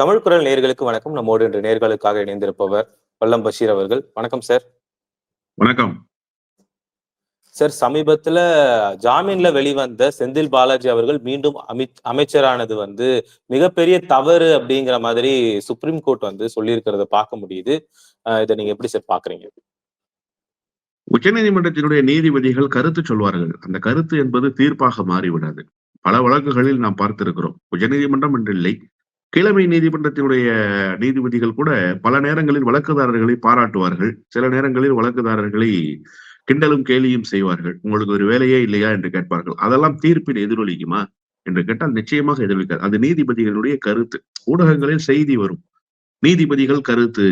தமிழ் குரல் நேர்களுக்கு வணக்கம். நம்மோடு இன்று நேர்களுக்காக இணைந்திருப்பவர் வல்லம் பஷீர் அவர்கள். வணக்கம் சார். வணக்கம். சார் சமீபத்துல ஜாமீன்ல வெளிவந்த செந்தில் பாலாஜி அவர்கள் மீண்டும் அமி அமைச்சரானது வந்து மிகப்பெரிய தவறு அப்படிங்கிற மாதிரி சுப்ரீம் கோர்ட் வந்து சொல்லியிருக்கிறத பார்க்க முடியுது. இதை நீங்க எப்படி சார் பாக்குறீங்க உச்சநீதிமன்றத்தினுடைய நீதிபதிகள் கருத்து சொல்வார்கள். அந்த கருத்து என்பது தீர்ப்பாக மாறிவிடாது. பல வழக்குகளில் நாம் பார்த்திருக்கிறோம். உச்சநீதிமன்றம் என்றில்லை கிழமை நீதிமன்றத்தினுடைய நீதிபதிகள் கூட பல நேரங்களில் வழக்குதாரர்களை பாராட்டுவார்கள். சில நேரங்களில் வழக்குதாரர்களை கிண்டலும் கேலியும் செய்வார்கள். உங்களுக்கு ஒரு வேலையே இல்லையா? என்று கேட்பார்கள். அதெல்லாம் தீர்ப்பில் எதிரொலிக்குமா? என்று கேட்டால் நிச்சயமாக எதிரொலிக்காது. அது நீதிபதிகளுடைய கருத்து. ஊடகங்களில் செய்தி வரும். நீதிபதிகள் கருத்து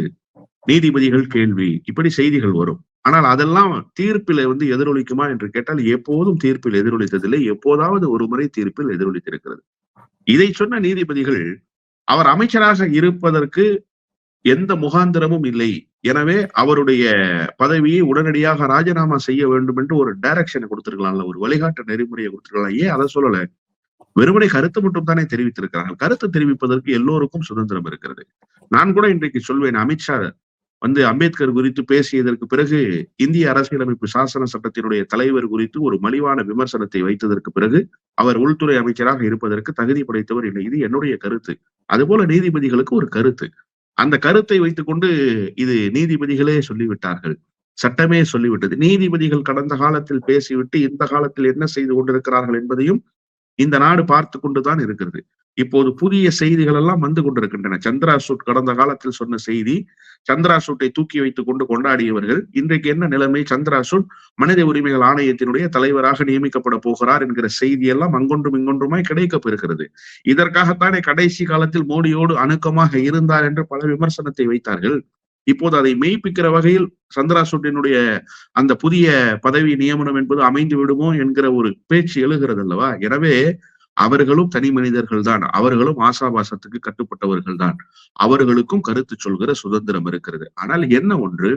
நீதிபதிகள் கேள்வி இப்படி செய்திகள் வரும். ஆனால் அதெல்லாம் தீர்ப்பில வந்து எதிரொலிக்குமா என்று கேட்டால் எப்போதும் தீர்ப்பில் எதிரொலித்ததில்லை. எப்போதாவது ஒரு முறை தீர்ப்பில் எதிரொலித்திருக்கிறது. இதை சொன்ன நீதிபதிகள் அவர் அமைச்சராக இருப்பதற்கு எந்த முகாந்திரமும் இல்லை. எனவே அவருடைய பதவியை உடனடியாக ராஜினாமா செய்ய வேண்டும் என்று ஒரு டைரக்ஷனை கொடுத்திருக்கலாம்ல ஒரு வழிகாட்டு நெறிமுறையை கொடுத்திருக்கலாம். ஏன் அதை சொல்லல? வெறுமனை கருத்து மட்டும் தானே தெரிவித்திருக்கிறார்கள். கருத்து தெரிவிப்பதற்கு எல்லோருக்கும் சுதந்திரம் இருக்கிறது. நான் கூட இன்றைக்கு சொல்வேன் அமித்ஷா வந்து அம்பேத்கர் குறித்து பேசியதற்கு பிறகு இந்திய அரசியலமைப்பு சாசன சட்டத்தினுடைய தலைவர் குறித்து ஒரு மலிவான விமர்சனத்தை வைத்ததற்கு பிறகு அவர் உள்துறை அமைச்சராக இருப்பதற்கு தகுதி படைத்தவர் இல்லை. இது என்னுடைய கருத்து. அதுபோல நீதிபதிகளுக்கு ஒரு கருத்து. அந்த கருத்தை வைத்துக்கொண்டு இது நீதிபதிகளே சொல்லிவிட்டார்கள். சட்டமே சொல்லிவிட்டது. நீதிபதிகள் கடந்த காலத்தில் பேசிவிட்டு இந்த காலத்தில் என்ன செய்து கொண்டிருக்கிறார்கள் என்பதையும் இந்த நாடு பார்த்து கொண்டுதான் இருக்கிறது. இப்போது புதிய செய்திகள் எல்லாம் வந்து கொண்டிருக்கின்றன. சந்திராசூட் கடந்த காலத்தில் சொன்ன செய்தி சந்திராசூட்டை தூக்கி வைத்துக் கொண்டு கொண்டாடியவர்கள் இன்றைக்கு என்ன நிலைமை? சந்திராசூட் மனித உரிமைகள் ஆணையத்தினுடைய தலைவராக நியமிக்கப்பட போகிறார் என்கிற செய்தி எல்லாம் அங்கொன்றும் இங்கொன்றுமாய் கிடைக்கப்பெறுகிறது இதற்காகத்தானே கடைசி காலத்தில் மோடியோடு அணுக்கமாக இருந்தார் என்று பல விமர்சனத்தை வைத்தார்கள். இப்போது அதை மெய்ப்பிக்கிற வகையில் சந்திராசூட்டினுடைய அந்த புதிய பதவி நியமனம் என்பது அமைந்து விடுமோ என்கிற ஒரு பேச்சு எழுகிறது அல்லவா எனவே அவர்களும் தனி மனிதர்கள் தான் அவர்களும் ஆசாபாசத்துக்கு கட்டுப்பட்டவர்கள் தான் அவர்களுக்கும் கருத்து சொல்கிற சுதந்திரம் இருக்கிறது. ஆனால் என்ன ஒன்று?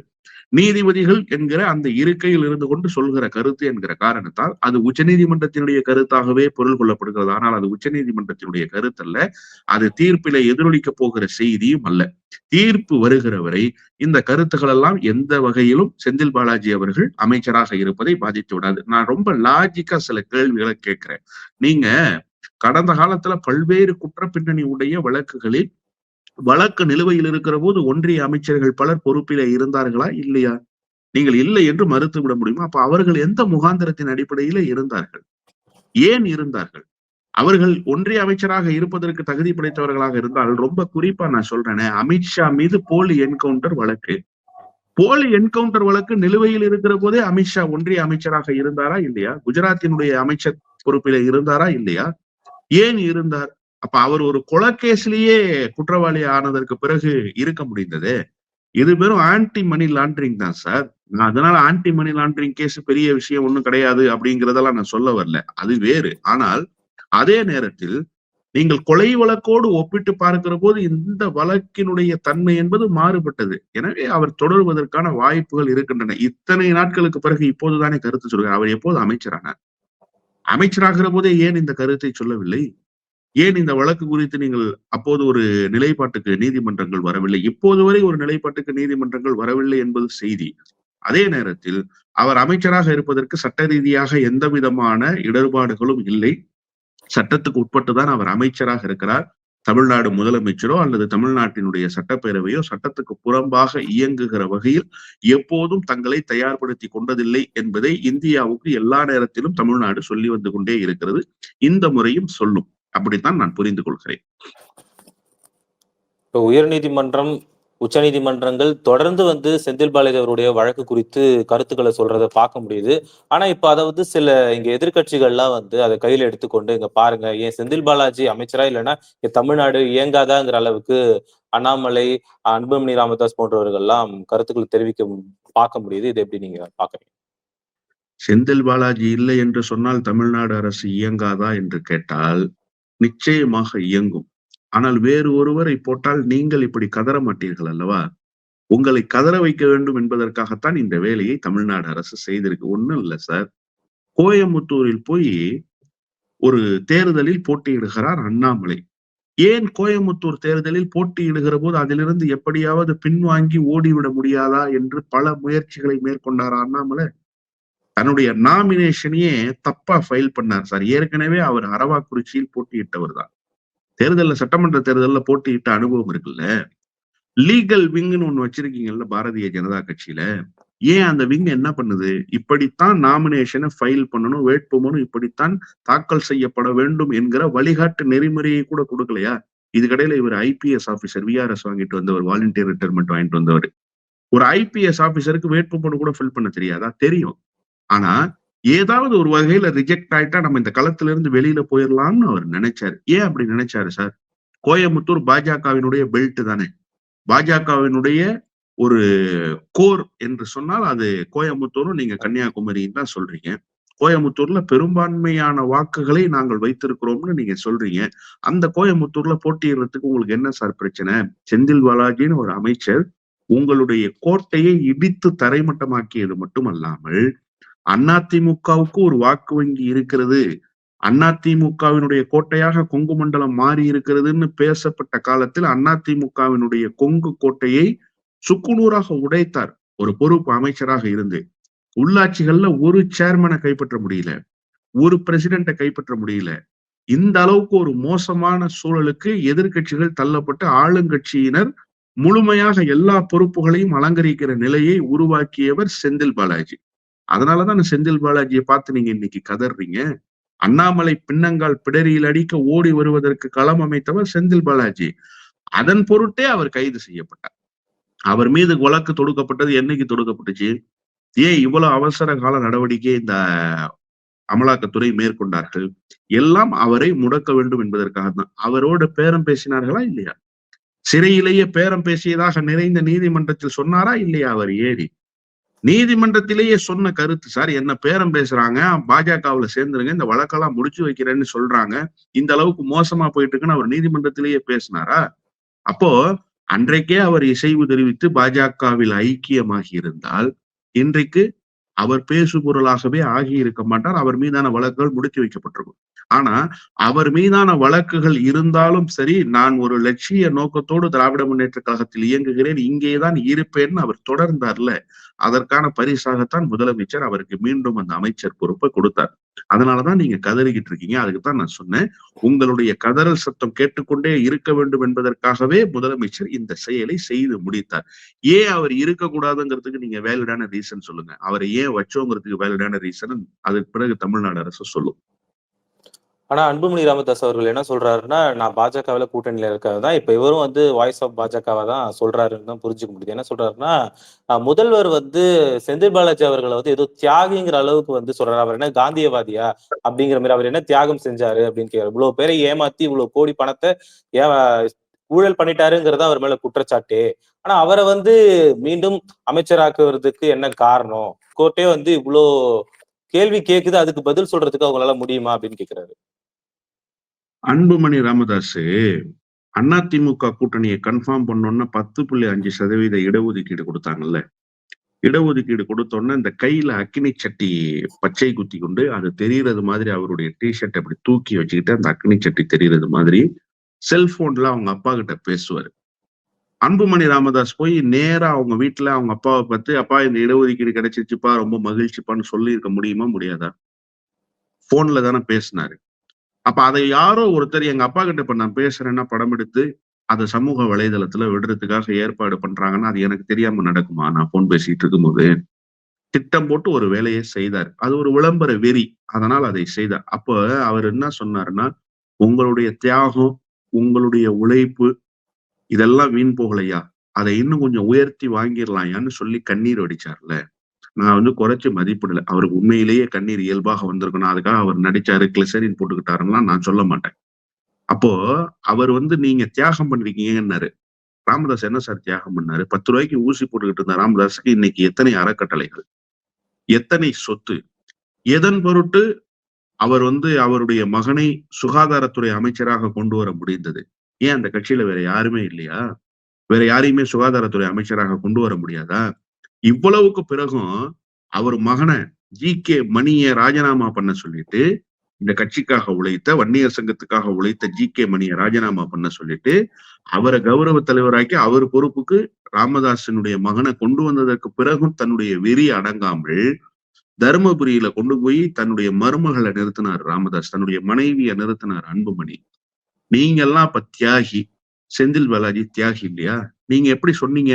நீதிபதிகள் என்கிற அந்த இருக்கையில் இருந்து கொண்டு சொல்கிற கருத்து என்கிற காரணத்தால் அது உச்சநீதிமன்றத்தினுடைய கருத்தாகவே பொருள் கொள்ளப்படுகிறது. ஆனால் அது உச்சநீதிமன்றத்தினுடைய கருத்தல்ல. அது தீர்ப்பில எதிரொலிக்க போகிற செய்தியும் அல்ல. தீர்ப்பு வருகிற வரை இந்த கருத்துக்கள் எல்லாம் எந்த வகையிலும் செந்தில் பாலாஜி அவர்கள் அமைச்சராக இருப்பதை பாதித்து விடாது. நான் ரொம்ப லாஜிக்கா சில கேள்விகளை கேட்கிறேன். நீங்க கடந்த காலத்துல பல்வேறு குற்ற பின்னணி உடைய வழக்குகளில் வழக்கு நிலுவையில் இருக்கிற போது ஒன்றிய அமைச்சர்கள் பலர் பொறுப்பில இருந்தார்களா? இல்லையா? நீங்கள் இல்லை என்று மறுத்து விட முடியுமா? அப்ப அவர்கள் எந்த முகாந்திரத்தின் அடிப்படையில இருந்தார்கள்? ஏன் இருந்தார்கள்? அவர்கள் ஒன்றிய அமைச்சராக இருப்பதற்கு தகுதி படைத்தவர்களாக இருந்தால் ரொம்ப குறிப்பா நான் சொல்றேனே. அமித்ஷா மீது போலி என்கவுண்டர் வழக்கு. போலி என்கவுண்டர் வழக்கு நிலுவையில் இருக்கிற போதே அமித்ஷா ஒன்றிய அமைச்சராக இருந்தாரா? இல்லையா? குஜராத்தினுடைய அமைச்சர் பொறுப்பில இருந்தாரா? இல்லையா? ஏன் இருந்தார்? அப்ப அவர் ஒரு கொலக்கேஸ்லயே குற்றவாளி ஆனதற்கு பிறகு இருக்க முடிந்தது. இது வெறும் ஆன்டி மணி லாண்டரிங் தான் சார். நான் அதனால ஆன்டி மணி லாண்டரிங் கேஸ் பெரிய விஷயம் ஒன்றும் கிடையாது அப்படிங்கிறதெல்லாம் நான் சொல்ல வரல. அது வேறு. ஆனால் அதே நேரத்தில் நீங்கள் கொலை வழக்கோடு ஒப்பிட்டு பார்க்கிற போது இந்த வழக்கினுடைய தன்மை என்பது மாறுபட்டது. எனவே அவர் தொடர்வதற்கான வாய்ப்புகள் இருக்கின்றன. இத்தனை நாட்களுக்கு பிறகு இப்போதுதானே கருத்து சொல்கிறார். அவர் எப்போது அமைச்சரானார்? அமைச்சராகிற போதே ஏன் இந்த கருத்தை சொல்லவில்லை? ஏன் இந்த வழக்கு குறித்து நீங்கள் அப்போது ஒரு நிலைப்பாட்டுக்கு நீதிமன்றங்கள் வரவில்லை? இப்போது வரை ஒரு நிலைப்பாட்டுக்கு நீதிமன்றங்கள் வரவில்லை என்பது செய்தி. அதே நேரத்தில் அவர் அமைச்சராக இருப்பதற்கு சட்ட ரீதியாக எந்த விதமான இடர்பாடுகளும் இல்லை. சட்டத்துக்கு உட்பட்டுதான் அவர் அமைச்சராக இருக்கிறார். தமிழ்நாடு முதலமைச்சரோ அல்லது தமிழ்நாட்டினுடைய சட்டப்பேரவையோ சட்டத்துக்கு புறம்பாக இயங்குகிற வகையில் எப்போதும் தங்களை தயார்படுத்தி கொண்டதில்லை என்பதை இந்தியாவுக்கு எல்லா நேரத்திலும் தமிழ்நாடு சொல்லி வந்து கொண்டே இருக்கிறது. இந்த முறையும் சொல்லும். அப்படித்தான் நான் புரிந்து கொள்கிறேன். இப்போ உயர்நீதிமன்றம் உச்சநீதிமன்றங்கள் தொடர்ந்து வந்து செந்தில் பாலாஜி அவருடைய வழக்கு குறித்து கருத்துக்களை சொல்றதை பார்க்க முடியுது. ஆனா இப்ப அதை வந்து சில இங்க எதிர்கட்சிகள்லாம் வந்து அதை கையில எடுத்துக்கொண்டு இங்க பாருங்க ஏன் செந்தில் பாலாஜி அமைச்சரா இல்லைன்னா இங்க தமிழ்நாடு இயங்காதாங்கிற அளவுக்கு அண்ணாமலை அன்புமணி ராமதாஸ் போன்றவர்கள்லாம் கருத்துக்களை தெரிவிக்க பார்க்க முடியுது. இது எப்படி நீங்க பாக்குறீங்க செந்தில் பாலாஜி இல்லை என்று சொன்னால் தமிழ்நாடு அரசு இயங்காதா என்று கேட்டால் நிச்சயமாக இயங்கும். ஆனால் வேறு ஒருவரை போட்டால் நீங்கள் இப்படி கதற மாட்டீர்கள் அல்லவா? உங்களை கதற வைக்க வேண்டும் என்பதற்காகத்தான் இந்த வேலையை தமிழ்நாடு அரசு செய்திருக்கு. ஒண்ணும் இல்ல சார். கோயம்புத்தூரில் போய் ஒரு தேர்தலில் போட்டியிடுகிறார் அண்ணாமலை. ஏன் கோயம்புத்தூர் தேர்தலில் போட்டியிடுகிற போது அதிலிருந்து எப்படியாவது பின்வாங்கி ஓடிவிட முடியாதா என்று பல முயற்சிகளை மேற்கொண்டார் அண்ணாமலை? தன்னுடைய நாமினேஷனையே தப்பா ஃபைல் பண்ணார் சார். ஏற்கனவே அவர் அரவாக்குறிச்சியில் போட்டியிட்டவர் தான். தேர்தலில் சட்டமன்ற தேர்தலில் போட்டியிட்ட அனுபவம் இருக்குல்ல? லீகல் விங்னு ஒண்ணு வச்சிருக்கீங்கல்ல பாரதிய ஜனதா கட்சியில. ஏன் அந்த விங் என்ன பண்ணுது? இப்படித்தான் நாமினேஷனை ஃபைல் பண்ணணும் வேட்புமனு இப்படித்தான் தாக்கல் செய்யப்பட வேண்டும் என்கிற வழிகாட்டு நெறிமுறையை கூட கொடுக்கலையா? இதுக்கடையில இவர் ஐபிஎஸ் ஆபீசர் விஆர்எஸ் வாங்கிட்டு வந்தவர் வாலண்டியர் ரிட்டைர்மெண்ட் வாங்கிட்டு வந்தவர். ஒரு ஐபிஎஸ் ஆபீசருக்கு வேட்புமனு கூட ஃபில் பண்ண தெரியாதா? தெரியும். ஆனா ஏதாவது ஒரு வகையில ரிஜெக்ட் ஆயிட்டா நம்ம இந்த களத்துல இருந்து வெளியில போயிடலாம்னு அவர் நினைச்சாரு. ஏன் அப்படி நினைச்சாரு சார் கோயம்புத்தூர் பாஜகவினுடைய பெல்ட் தானே. பாஜகவினுடைய ஒரு கோர் என்று சொன்னால் அது கோயம்புத்தூரும் நீங்க கன்னியாகுமரின்னு தான் சொல்றீங்க. கோயம்புத்தூர்ல பெரும்பான்மையான வாக்குகளை நாங்கள் வைத்திருக்கிறோம்னு நீங்க சொல்றீங்க. அந்த கோயம்புத்தூர்ல போட்டியிடுறதுக்கு உங்களுக்கு என்ன சார் பிரச்சனை? செந்தில் பாலாஜின்னு ஒரு அமைச்சர் உங்களுடைய கோட்டையை இடித்து தரைமட்டமாக்கியது மட்டுமல்லாமல் அதிமுகவுக்கு ஒரு வாக்கு வங்கி இருக்கிறது. அதிமுகவினுடைய கோட்டையாக கொங்கு மண்டலம் மாறி இருக்கிறதுன்னு பேசப்பட்ட காலத்தில் அதிமுகவினுடைய கொங்கு கோட்டையை சுக்குநூறாக உடைத்தார். ஒரு பொறுப்பு அமைச்சராக இருந்து. உள்ளாட்சிகள்ல ஒரு சேர்மனை கைப்பற்ற முடியல. ஒரு பிரசிடென்ட்டை கைப்பற்ற முடியல. இந்த அளவுக்கு ஒரு மோசமான சூழலுக்கு எதிர்கட்சிகள் தள்ளப்பட்டு ஆளுங்கட்சியினர் முழுமையாக எல்லா பொறுப்புகளையும் அலங்கரிக்கிற நிலையை உருவாக்கியவர் செந்தில் பாலாஜி. அதனாலதான் செந்தில் பாலாஜியை பார்த்து நீங்க இன்னைக்கு கதறீங்க. அண்ணாமலை பின்னங்கால் பிடரியில் அடிக்க ஓடி வருவதற்கு களம் அமைத்தவர் செந்தில் பாலாஜி. அதன் பொருட்டே அவர் கைது செய்யப்பட்டார். அவர் மீது வழக்கு தொடுக்கப்பட்டது என்னைக்கு தொடுக்கப்பட்டுச்சு? ஏன் இவ்வளவு அவசர கால நடவடிக்கை இந்த அமலாக்கத்துறை மேற்கொண்டார்கள்? எல்லாம் அவரை முடக்க வேண்டும் என்பதற்காக தான் அவரோடு பேரம் பேசினார்களா இல்லையா? சிறையிலேயே பேரம் பேசியதாக நிறைந்த நீதிமன்றத்தில் சொன்னாரா இல்லையா அவர் ஏறி? நீதிமன்றத்திலேயே சொன்ன கருத்து சார் என்ன பேரம் பேசுறாங்க பாஜகவுல சேர்ந்துருங்க இந்த வழக்கெல்லாம் முடிச்சு வைக்கிறேன்னு சொல்றாங்க இந்த அளவுக்கு மோசமா போயிட்டு இருக்குன்னு அவர் நீதிமன்றத்திலேயே பேசினாரா? அப்போ அன்றைக்கே அவர் இசைவு தெரிவித்து பாஜகவில் ஐக்கியமாகி இருந்தால் இன்றைக்கு அவர் பேசு பொருளாகவே ஆகி இருக்க மாட்டார். அவர் மீதான வழக்குகள் முடித்து வைக்கப்பட்டிருக்கும். ஆனா அவர் மீதான வழக்குகள் இருந்தாலும் சரி நான் ஒரு லட்சிய நோக்கத்தோடு திராவிட முன்னேற்ற கழகத்தில் இயங்குகிறேன் இங்கேதான் இருப்பேன்னு அவர் தொடர்ந்தார்ல அதற்கான பரிசாகத்தான் முதலமைச்சர் அவருக்கு மீண்டும் அந்த அமைச்சர் பொறுப்பை கொடுத்தார். அதனாலதான் நீங்க கதறிக்கிட்டு இருக்கீங்க. அதுக்கு தான் நான் சொன்னேன். உங்களுடைய கதறல் சத்தம் கேட்டுக்கொண்டே இருக்க வேண்டும் என்பதற்காகவே முதலமைச்சர் இந்த செயலை செய்து முடித்தார். ஏன் அவர் இருக்கக்கூடாதுங்கிறதுக்கு நீங்க வேலிடான ரீசன் சொல்லுங்க. அவரை ஏன் வச்சோங்கிறதுக்கு வேலிடான ரீசன் அதுக்கு பிறகு தமிழ்நாடு அரசு சொல்லும். ஆனா அன்புமணி ராமதாஸ் அவர்கள் என்ன சொல்றாருன்னா நான் பாஜகவில் கூட்டணியில இருக்கிறது தான் இப்ப இவரும் வந்து வாய்ஸ் ஆஃப் பாஜகவை தான் சொல்றாருன்னு தான் புரிஞ்சுக்க முடியுது. என்ன சொல்றாருன்னா முதல்வர் வந்து செந்தில் பாலாஜி அவர்களை வந்து ஏதோ தியாகிங்கிற அளவுக்கு வந்து சொல்றாரு. அவர் என்ன காந்தியவாதியா அப்படிங்கிற மாதிரி அவர் என்ன தியாகம் செஞ்சாரு அப்படின்னு கேட்கிறார் இவ்வளவு பேரை ஏமாத்தி இவ்வளவு கோடி பணத்தை ஏ ஊழல் பண்ணிட்டாருங்கிறதா அவர் மேல குற்றச்சாட்டு. ஆனா அவரை வந்து மீண்டும் அமைச்சராக்குவதற்கு என்ன காரணம்? கோர்ட்டே வந்து இவ்வளோ கேள்வி கேக்குது அதுக்கு பதில் சொல்றதுக்கு அவங்களால முடியுமா அப்படின்னு கேக்குறாரு. அன்புமணி ராமதாஸ் அதிமுக கூட்டணியை கன்ஃபார்ம் பண்ணோன்னா பத்து புள்ளி அஞ்சு சதவீத இடஒதுக்கீடு கொடுத்தாங்கல்ல. இடஒதுக்கீடு கொடுத்தோன்னே இந்த கையில அக்கினி சட்டி பச்சை குத்தி கொண்டு அது தெரியறது மாதிரி அவருடைய டிஷர்ட் அப்படி தூக்கி வச்சுக்கிட்டு அந்த அக்னி சட்டி தெரியறது மாதிரி செல்போன்ல அவங்க அப்பா கிட்ட பேசுவாரு. அன்புமணி ராமதாஸ் போய் நேரா அவங்க வீட்டுல அவங்க அப்பாவை பார்த்து அப்பா இந்த இடஒதுக்கீடு கிடைச்சிருச்சுப்பா ரொம்ப மகிழ்ச்சிப்பான்னு சொல்லியிருக்க முடியுமா முடியாதா? போன்ல தானே பேசினாரு. அப்ப அதை யாரோ ஒருத்தர் எங்க அப்பா கிட்ட இப்ப நான் பேசுறேன்னா படம் எடுத்து அதை சமூக வலைதளத்துல விடுறதுக்காக ஏற்பாடு பண்றாங்கன்னா அது எனக்கு தெரியாம நடக்குமா? நான் போன் பேசிட்டு இருக்கும்போது. திட்டம் போட்டு ஒரு வேலையை செய்தார். அது ஒரு விளம்பர வெறி. அதனால் அதை செய்தார். அப்போ அவர் என்ன சொன்னாருன்னா உங்களுடைய தியாகம் உங்களுடைய உழைப்பு இதெல்லாம் வீண் போகலையா? அதை இன்னும் கொஞ்சம் உயர்த்தி வாங்கிடலாயான்னு சொல்லி கண்ணீர் வடிச்சார்ல. நான் வந்து குறைச்சி மதிப்பிடல. அவருக்கு உண்மையிலேயே கண்ணீர் இயல்பாக வந்திருக்கணும். அதுக்காக அவர் நடிச்சாரு கிளிசரின் போட்டுக்கிட்டாருன்னா நான் சொல்ல மாட்டேன். அப்போ அவர் வந்து நீங்க தியாகம் பண்ணிருக்கீங்கன்னாரு ராமதாஸ் என்ன சார் தியாகம் பண்ணாரு? பத்து ரூபாய்க்கு ஊசி போட்டுக்கிட்டு இருந்த ராமதாஸுக்கு இன்னைக்கு எத்தனை அறக்கட்டளைகள்? எத்தனை சொத்து? எதன் பொருட்டு அவர் வந்து அவருடைய மகனை சுகாதாரத்துறை அமைச்சராக கொண்டு வர முடிந்தது? ஏன் அந்த கட்சியில வேற யாருமே இல்லையா? வேற யாரையுமே சுகாதாரத்துறை அமைச்சராக கொண்டு வர முடியாதா? இவ்வளவுக்கு பிறகும் அவர் மகனை ஜி கே மணியை ராஜினாமா பண்ண சொல்லிட்டு இந்த கட்சிக்காக உழைத்த வன்னியர் சங்கத்துக்காக உழைத்த ஜி கே மணியை ராஜினாமா பண்ண சொல்லிட்டு அவரை கௌரவ தலைவராக்கி அவர் பொறுப்புக்கு ராமதாசனுடைய மகனை கொண்டு வந்ததற்கு பிறகும் தன்னுடைய வெறி அடங்காமல் தருமபுரியில கொண்டு போய் தன்னுடைய மருமகளை நிறுத்தினார் ராமதாஸ் தன்னுடைய மனைவியை நிறுத்தினார் அன்புமணி. நீங்க எல்லாம் இப்ப தியாகி செந்தில் பாலாஜி தியாகி இல்லையா? நீங்க எப்படி சொன்னீங்க?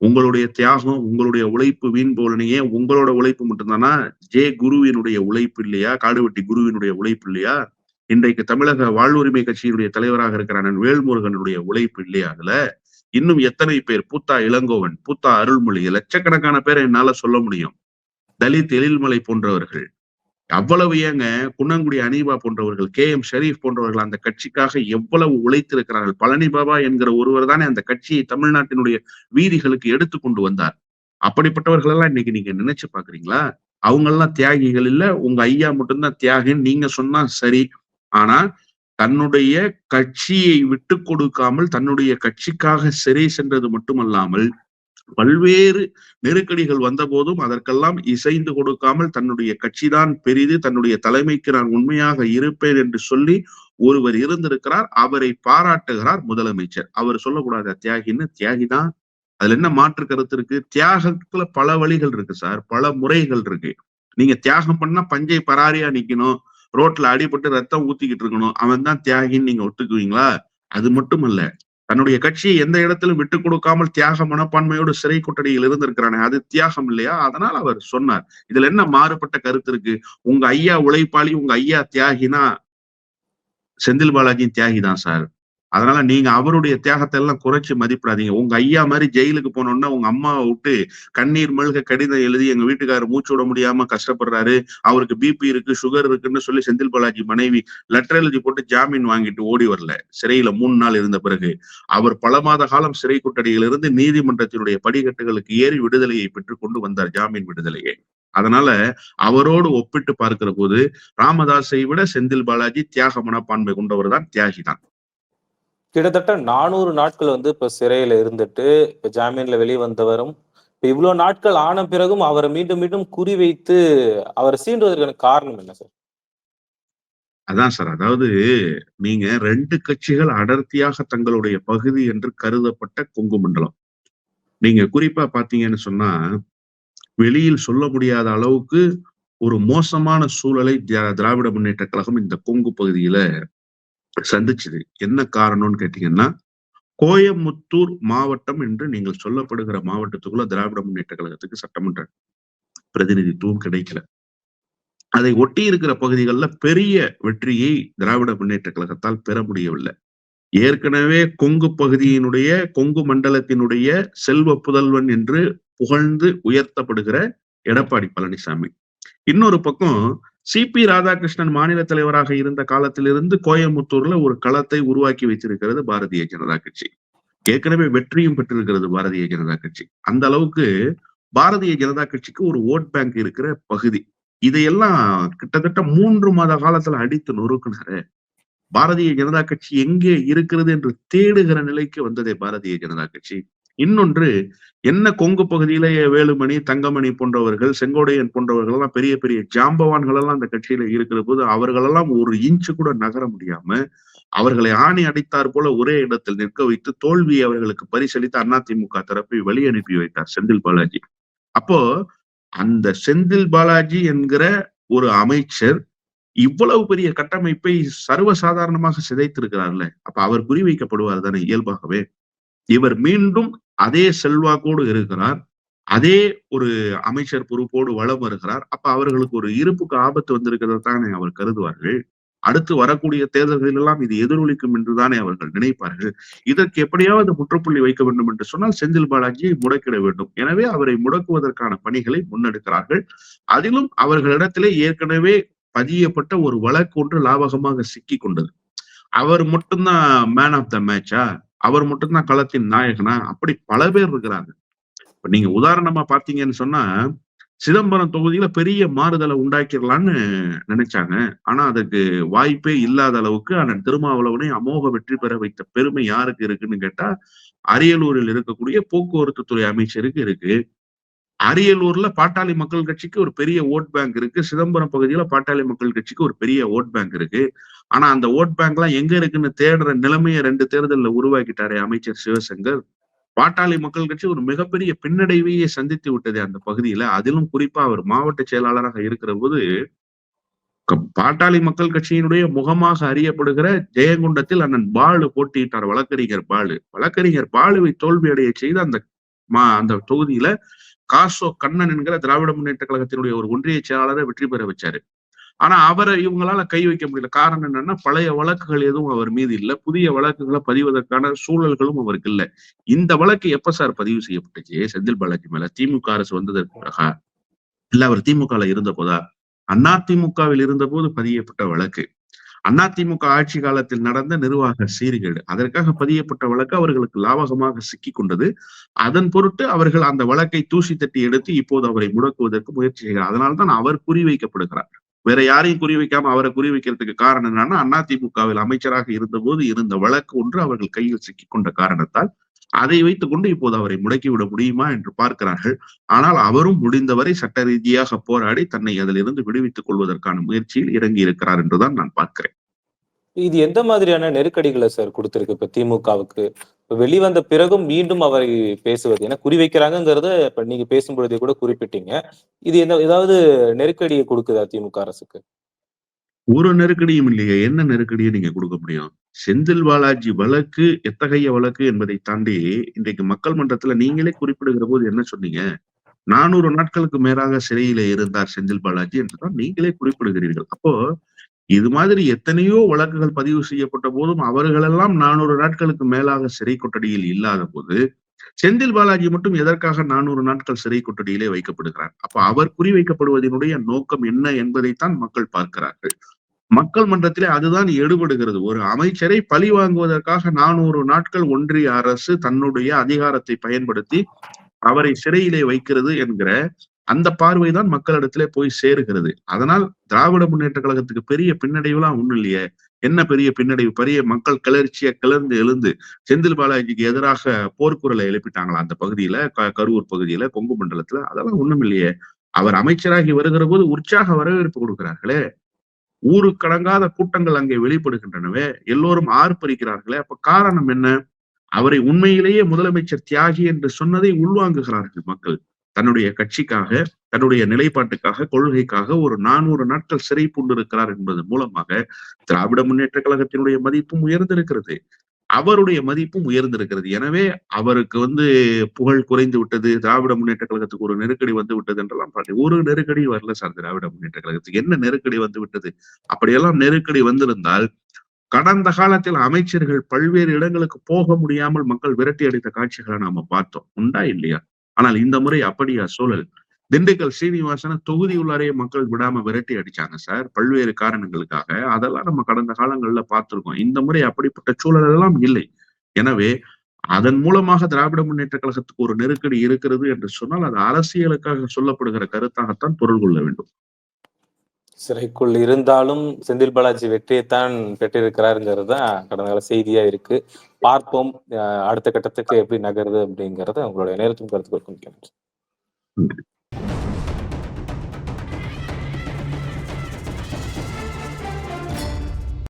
உங்களுடைய தியாகம் உங்களுடைய உழைப்பு வீண் போலனையே உங்களோட உழைப்பு மட்டும்தானா? ஜே குருவினுடைய உழைப்பு இல்லையா? காடுவெட்டி குருவினுடைய உழைப்பு இல்லையா? இன்றைக்கு தமிழக வாழ்வுரிமை கட்சியினுடைய தலைவராக இருக்கிற அண்ணன் வேல்முருகனுடைய உழைப்பு இல்லையா அதுல? இன்னும் எத்தனை பேர்? பூத்தா இளங்கோவன் பூத்தா அருள்மொழி லட்சக்கணக்கான பேரை என்னால சொல்ல முடியும். தலித் எழில்மலை போன்றவர்கள். அவ்வளவு ஏங்க குன்னங்குடி அனீபா போன்றவர்கள் கே. எம். ஷெரீப் போன்றவர்கள் அந்த கட்சிக்காக எவ்வளவு உழைத்திருக்கிறார்கள்? பழனி பாபா என்கிற ஒருவர் தானே அந்த கட்சியை தமிழ்நாட்டினுடைய வீதிகளுக்கு எடுத்து கொண்டு வந்தார். அப்படிப்பட்டவர்கள் எல்லாம் இன்னைக்கு நீங்க நினைச்சு பாக்குறீங்களா அவங்க எல்லாம் தியாகிகள் இல்ல உங்க ஐயா மட்டும்தான் தியாகின்னு நீங்க சொன்னா சரி. ஆனா தன்னுடைய கட்சியை விட்டு கொடுக்காமல் தன்னுடைய கட்சிக்காக சிறை சென்றது மட்டுமல்லாமல் பல்வேறு நெருக்கடிகள் வந்த போதும் அதற்கெல்லாம் இசைந்து கொடுக்காமல் தன்னுடைய கட்சிதான் பெரிது தன்னுடைய தலைமைக்கு நான் உண்மையாக இருப்பேன் என்று சொல்லி ஒருவர் இருந்திருக்கிறார் அவரை பாராட்டுகிறார் முதலமைச்சர். அவர் சொல்லக்கூடாது தியாகின்னு தியாகிதான் அதுல என்ன மாற்று கருத்து இருக்கு? தியாகத்துல பல வழிகள் இருக்கு சார் பல முறைகள் இருக்கு. நீங்க தியாகம் பண்ணா பஞ்சை பராரியா நிக்கணும் ரோட்ல அடிபட்டு ரத்தம் ஊத்திக்கிட்டு இருக்கணும் அவன் தான் தியாகின்னு நீங்க ஒத்துக்குவீங்களா? அது மட்டுமல்ல தன்னுடைய கட்சியை எந்த இடத்திலும் விட்டு கொடுக்காமல் தியாக மனப்பான்மையோடு சிறை கொட்டடியில் இருந்திருக்கிறானே அது தியாகம் இல்லையா? அதனால் அவர் சொன்னார் இதுல என்ன மாறுபட்ட கருத்து இருக்கு? உங்க ஐயா உழைப்பாளி உங்க ஐயா தியாகினா செந்தில் பாலாஜியின் தியாகி தான் சார். அதனால நீங்க அவருடைய தியாகத்தை எல்லாம் குறைச்சு மதிப்பிடாதீங்க. உங்க ஐயா மாதிரி ஜெயிலுக்கு போனோம்னா உங்க அம்மாவை விட்டு கண்ணீர் மல்க கடிதம் எழுதி எங்க வீட்டுக்காரர் மூச்சு விட முடியாம கஷ்டப்படுறாரு. அவருக்கு பிபி இருக்கு சுகர் இருக்குன்னு சொல்லி செந்தில் பாலாஜி மனைவி லெட்டர் எழுதி போட்டு ஜாமீன் வாங்கிட்டு ஓடி வரல. சிறையில மூணு நாள் இருந்த பிறகு அவர் பல மாத காலம் சிறை கொட்டடியிலிருந்து நீதிமன்றத்தினுடைய படிக்கட்டுகளுக்கு ஏறி விடுதலையை பெற்றுக் கொண்டு வந்தார் ஜாமீன் விடுதலையை. அதனால அவரோடு ஒப்பிட்டு பார்க்கிற போது ராமதாஸை விட செந்தில் பாலாஜி தியாக மனப்பான்மை கொண்டவர் தான் தியாகி தான் கிட்டத்தட்ட நானூறு நாட்கள் வந்து இப்ப சிறையில இருந்துட்டு இப்ப ஜாமீன்ல வெளியே வந்தவரும் இப்ப இவ்வளவு நாட்கள் ஆன பிறகும் அவரை மீண்டும் மீண்டும் குறிவைத்து அவரை சீண்டுவதற்கான காரணம் என்ன சார்? அதான் சார். அதாவது நீங்க ரெண்டு கட்சிகள் அடர்த்தியாக தங்களுடைய பகுதி என்று கருதப்பட்ட கொங்கு மண்டலம். நீங்க குறிப்பா பாத்தீங்கன்னு சொன்னா வெளியில் சொல்ல முடியாத அளவுக்கு ஒரு மோசமான சூழலை திரா- திராவிட முன்னேற்ற கழகம் இந்த கொங்கு பகுதியில சந்திச்சுது. என்ன காரணம்னு கேட்டீங்கன்னா கோயமுத்தூர் மாவட்டம் என்று நீங்கள் சொல்லப்படுகிற மாவட்டத்துக்குள்ள திராவிட முன்னேற்ற கழகத்துக்கு சட்டமன்ற பிரதிநிதித்துவம் கிடைக்கல. அதை ஒட்டி இருக்கிற பகுதிகளில் பெரிய வெற்றியை திராவிட முன்னேற்ற கழகத்தால் பெற முடியவில்லை. ஏற்கனவே கொங்கு பகுதியினுடைய கொங்கு மண்டலத்தினுடைய செல்வ புதல்வன் என்று புகழ்ந்து உயர்த்தப்படுகிற எடப்பாடி பழனிசாமி. இன்னொரு பக்கம் சிபி ராதாகிருஷ்ணன் மாநில தலைவராக இருந்த காலத்திலிருந்து கோயம்புத்தூர்ல ஒரு களத்தை உருவாக்கி வைத்திருக்கிறது பாரதிய ஜனதா கட்சி. ஏற்கனவே வெற்றியும் பெற்றிருக்கிறது பாரதிய ஜனதா கட்சி. அந்த அளவுக்கு பாரதிய ஜனதா கட்சிக்கு ஒரு ஓட் பேங்க் இருக்கிற பகுதி. இதையெல்லாம் கிட்டத்தட்ட மூன்று மாத காலத்துல அடித்து நொறுக்குனாரு. பாரதிய ஜனதா கட்சி எங்கே இருக்கிறது என்று தேடுகிற நிலைக்கு வந்ததே பாரதிய ஜனதா கட்சி. இன்னொன்று என்ன கொங்கு பகுதியிலேயே வேலுமணி தங்கமணி போன்றவர்கள் செங்கோடையன் போன்றவர்கள் எல்லாம் பெரிய பெரிய ஜாம்பவான்கள் எல்லாம் அந்த கட்சியில இருக்கிற போது அவர்களெல்லாம் ஒரு இன்ச்சு கூட நகர முடியாம அவர்களை ஆணி அடித்தார் போல ஒரே இடத்தில் நிற்க வைத்து தோல்வியை அவர்களுக்கு பரிசளித்து அதிமுக தரப்பை வழி அனுப்பி வைத்தார் செந்தில் பாலாஜி. அப்போ அந்த செந்தில் பாலாஜி என்கிற ஒரு அமைச்சர் இவ்வளவு பெரிய கட்டமைப்பை சர்வசாதாரணமாக சிதைத்திருக்கிறார்ல அப்ப அவர் குறிவைக்கப்படுவார் தானே இயல்பாகவே? இவர் மீண்டும் அதே செல்வாக்கோடு இருக்கிறார். அதே ஒரு அமைச்சர் பொறுப்போடு வளம் வருகிறார். அப்ப அவர்களுக்கு ஒரு இருப்புக்கு ஆபத்து வந்திருக்கிறத தானே அவர் கருதுவார்கள். அடுத்து வரக்கூடிய தேர்தல்களில் எல்லாம் இது எதிரொலிக்கும் என்றுதானே அவர்கள் நினைப்பார்கள். இதற்கு எப்படியாவது முற்றுப்புள்ளி வைக்க வேண்டும் என்று சொன்னால் செந்தில் பாலாஜியை முடக்கிட வேண்டும். எனவே அவரை முடக்குவதற்கான பணிகளை முன்னெடுக்கிறார்கள். அதிலும் அவர்களிடத்திலே ஏற்கனவே பதியப்பட்ட ஒரு வழக்கு ஒன்று லாபகமாக சிக்கி கொண்டது. அவர் மட்டும்தான் மேன் ஆஃப் த மேட்சா அவர் மட்டும்தான் களத்தின் நாயகனா? அப்படி பல பேர் இருக்கிறாங்க இப்ப நீங்க உதாரணமா பாத்தீங்கன்னு சொன்னா சிதம்பரம் தொகுதியில பெரிய மாறுதலை உண்டாக்கிடலான்னு நினைச்சாங்க. ஆனா அதுக்கு வாய்ப்பே இல்லாத அளவுக்கு அண்ணன் திருமாவளவனை அமோக வெற்றி பெற வைத்த பெருமை யாருக்கு இருக்குன்னு கேட்டா அரியலூரில் இருக்கக்கூடிய போக்குவரத்து துறை அமைச்சருக்கு இருக்கு. அரியலூர்ல பாட்டாளி மக்கள் கட்சிக்கு ஒரு பெரிய ஓட் பேங்க் இருக்கு. சிதம்பரம் பகுதியில பாட்டாளி மக்கள் கட்சிக்கு ஒரு பெரிய ஓட் பேங்க் இருக்கு. ஆனா அந்த ஓட் பேங்க் எல்லாம் எங்க இருக்குன்னு தேடுற நிலைமையை ரெண்டு தேர்தலில் உருவாக்கிட்டாரே அமைச்சர் சிவசங்கர். பாட்டாளி மக்கள் கட்சி ஒரு மிகப்பெரிய பின்னடைவையே சந்தித்து விட்டது அந்த பகுதியில. அதிலும் குறிப்பா அவர் மாவட்ட செயலாளராக இருக்கிற போது பாட்டாளி மக்கள் கட்சியினுடைய முகமாக அறியப்படுகிற ஜெயங்குண்டத்தில் அண்ணன் பாலு போட்டியிட்டார் வழக்கறிஞர் பாலு. வழக்கறிஞர் பாலுவை தோல்வியடைய செய்து அந்த மா அந்த தொகுதியில காசோ கண்ணன் என்கிற திராவிட முன்னேற்ற கழகத்தினுடைய ஒரு ஒன்றிய செயலாளரை வெற்றி பெற வச்சாரு. ஆனா அவரை இவங்களால கை வைக்க முடியல. காரணம் என்னன்னா பழைய வழக்குகள் எதுவும் அவர் மீது இல்லை. புதிய வழக்குகளை பதிவதற்கான சூழல்களும் அவருக்கு இல்ல. இந்த வழக்கு எப்ப சார் பதிவு செய்யப்பட்டுச்சு? செந்தில் பாலாஜி மேல. திமுக அரசு வந்ததற்கு பிறகா? இல்ல அவர் திமுகல இருந்த போதா அண்ணா திமுகவில் இருந்த போது பதியப்பட்ட வழக்கு. அதிமுக ஆட்சி காலத்தில் நடந்த நிர்வாக சீர்கேடு. அதற்காக பதியப்பட்ட வழக்கு அவர்களுக்கு லாபகமாக சிக்கி கொண்டது. அதன் பொருட்டு அவர்கள் அந்த வழக்கை தூசி தட்டி எடுத்து இப்போது அவரை முடக்குவதற்கு முயற்சி செய்கிறார். அதனால்தான் அவர் குறிவைக்கப்படுகிறார் வேற யாரையும் குறிவைக்காம அவரை குறிவைக்கிறதுக்கு காரணம் என்னன்னா அதிமுகவில் அமைச்சராக இருந்தபோது இருந்த வழக்கு ஒன்று அவர்கள் கையில் சிக்கிக் கொண்ட காரணத்தால் அதை வைத்துக் கொண்டு இப்போது அவரை முடக்கிவிட முடியுமா என்று பார்க்கிறார்கள். ஆனால் அவரும் முடிந்தவரை சட்ட ரீதியாக போராடி தன்னை அதிலிருந்து விடுவித்துக் கொள்வதற்கான முயற்சியில் இறங்கி இருக்கிறார் என்றுதான் நான் பார்க்கிறேன். இது எந்த மாதிரியான நெருக்கடிகளை சார் கொடுத்திருக்கு இப்ப திமுகவுக்கு? வெளிவந்த பிறகும் மீண்டும் அவரை பேசுவது ஏன்னா குறிவைக்கிறாங்கிறத இப்ப நீங்க பேசும்பொழுதே கூட குறிப்பிட்டீங்க. இது என்ன ஏதாவது நெருக்கடியை கொடுக்குதா திமுக அரசுக்கு? ஒரு நெருக்கடியும் இல்லையே. என்ன நெருக்கடியை நீங்க கொடுக்க முடியும்? செந்தில் பாலாஜி வழக்கு எத்தகைய வழக்கு என்பதை தாண்டி இன்றைக்கு மக்கள் மன்றத்துல நீங்களே குறிப்பிடுகிற போது என்ன சொன்னீங்க? நானூறு நாட்களுக்கு மேலாக சிறையில இருந்தார் செந்தில் பாலாஜி என்றுதான் நீங்களே குறிப்பிடுகிறீர்கள். அப்போ இது மாதிரி எத்தனையோ வழக்குகள் பதிவு செய்யப்பட்ட போதும் அவர்களெல்லாம் நானூறு நாட்களுக்கு மேலாக சிறை கொட்டடியில் இல்லாத போது செந்தில் பாலாஜி மட்டும் எதற்காக நானூறு நாட்கள் சிறை கொட்டடியிலே வைக்கப்படுகிறார்? அப்ப அவர் குறிவைக்கப்படுவதனுடைய நோக்கம் என்ன என்பதைத்தான் மக்கள் பார்க்கிறார்கள். மக்கள் மன்றத்திலே அதுதான் எடுபடுகிறது. ஒரு அமைச்சரை பழி வாங்குவதற்காக நானூறு நாட்கள் ஒன்றிய அரசு தன்னுடைய அதிகாரத்தை பயன்படுத்தி அவரை சிறையிலே வைக்கிறது என்கிற அந்த பார்வைதான் மக்களிடத்திலே போய் சேருகிறது. அதனால் திராவிட முன்னேற்ற கழகத்துக்கு பெரிய பின்னடைவுலாம் ஒண்ணும் இல்லையே. என்ன பெரிய பின்னடைவு? பெரிய மக்கள் கிளர்ச்சியை கிளர்ந்து எழுந்து செந்தில் பாலாஜிக்கு எதிராக போர்க்குரலை எழுப்பிட்டாங்களா அந்த பகுதியில க- கரூர் பகுதியில கொங்கு மண்டலத்துல? அதெல்லாம் ஒண்ணும் இல்லையே. அவர் அமைச்சராகி வருகிற போது உற்சாக வரவேற்பு கொடுக்கிறார்களே. ஊருக்கடங்காத கூட்டங்கள் அங்கே வெளிப்படுகின்றனவே. எல்லோரும் ஆர்ப்பரிக்கிறார்களே. அப்ப காரணம் என்ன? அவரை உண்மையிலேயே முதலமைச்சர் தியாகி என்று சொன்னதை உள்வாங்குகிறார்கள் மக்கள். தன்னுடைய கட்சிக்காக தன்னுடைய நிலைப்பாட்டுக்காக கொள்கைக்காக ஒரு நானூறு நாட்கள் சிறை பூண்டிருக்கிறார் என்பது மூலமாக திராவிட முன்னேற்ற கழகத்தினுடைய மதிப்பும் உயர்ந்திருக்கிறது. அவருடைய மதிப்பும் உயர்ந்திருக்கிறது. எனவே அவருக்கு வந்து புகழ் குறைந்து விட்டது திராவிட முன்னேற்ற கழகத்துக்கு ஒரு நெருக்கடி வந்து விட்டது என்றெல்லாம் பாட்டு ஒரு நெருக்கடி வரல சார் திராவிட முன்னேற்ற கழகத்துக்கு. என்ன நெருக்கடி வந்து விட்டது? அப்படியெல்லாம் நெருக்கடி வந்திருந்தால் கடந்த காலத்தில் அமைச்சர்கள் பல்வேறு இடங்களுக்கு போக முடியாமல் மக்கள் விரட்டி அடித்த காட்சிகளை நாம பார்த்தோம். உண்டா இல்லையா? ஆனால் இந்த முறை அப்படியா சூழல்? திண்டுக்கல் சீனிவாசன தொகுதி உள்ளாரையே மக்கள் விடாம விரட்டி அடிச்சாங்க சார் பல்வேறு காரணங்களுக்காக. அதெல்லாம் நம்ம கடந்த காலங்கள்ல பார்த்திருக்கோம். இந்த முறை அப்படிப்பட்ட சூழல் எல்லாம் இல்லை. எனவே அதன் மூலமாக திராவிட முன்னேற்ற கழகத்துக்கு ஒரு நெருக்கடி இருக்கிறது என்று சொன்னால் அது அரசியலுக்காக சொல்லப்படுகிற கருத்தாகத்தான் பொருள் கொள்ள வேண்டும். சிறைக்குள் இருந்தாலும் செந்தில் பாலாஜி வெற்றியைத்தான் பெற்றிருக்கிறாருங்கிறது தான் கடந்த கால செய்தியா இருக்கு பார்ப்போம் அஹ் அடுத்த கட்டத்துக்கு எப்படி நகருது அப்படிங்கறத உங்களுடைய நேரத்தும் கருத்துக்களுக்கும் கேட்கிறேன். நன்றி.